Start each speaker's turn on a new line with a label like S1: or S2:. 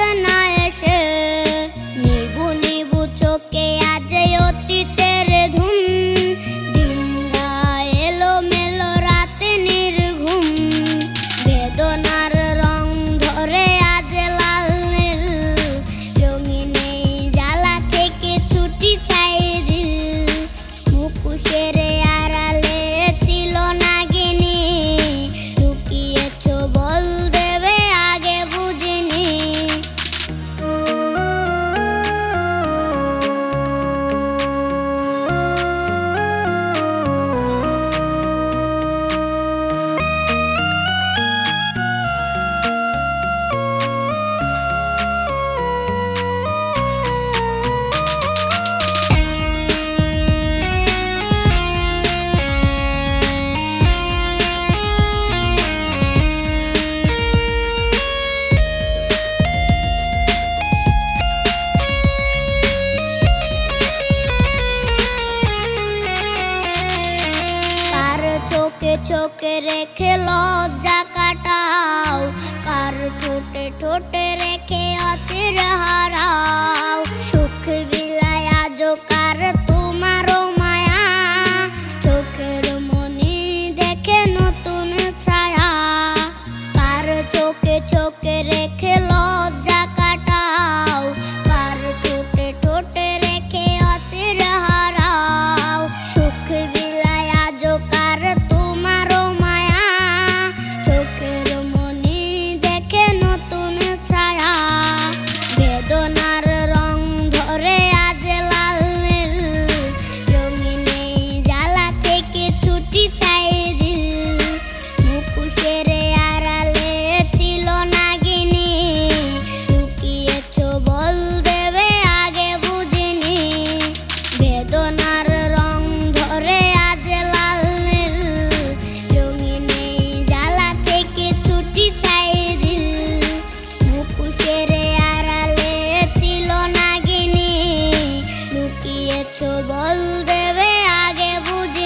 S1: ಜಗನ್ನ চোখে রেখে লজ্জা কাটাও। কার ঠোঁটে ঠোঁটে রেখে দিয়েছ। বল দেবে আগে বুঝি।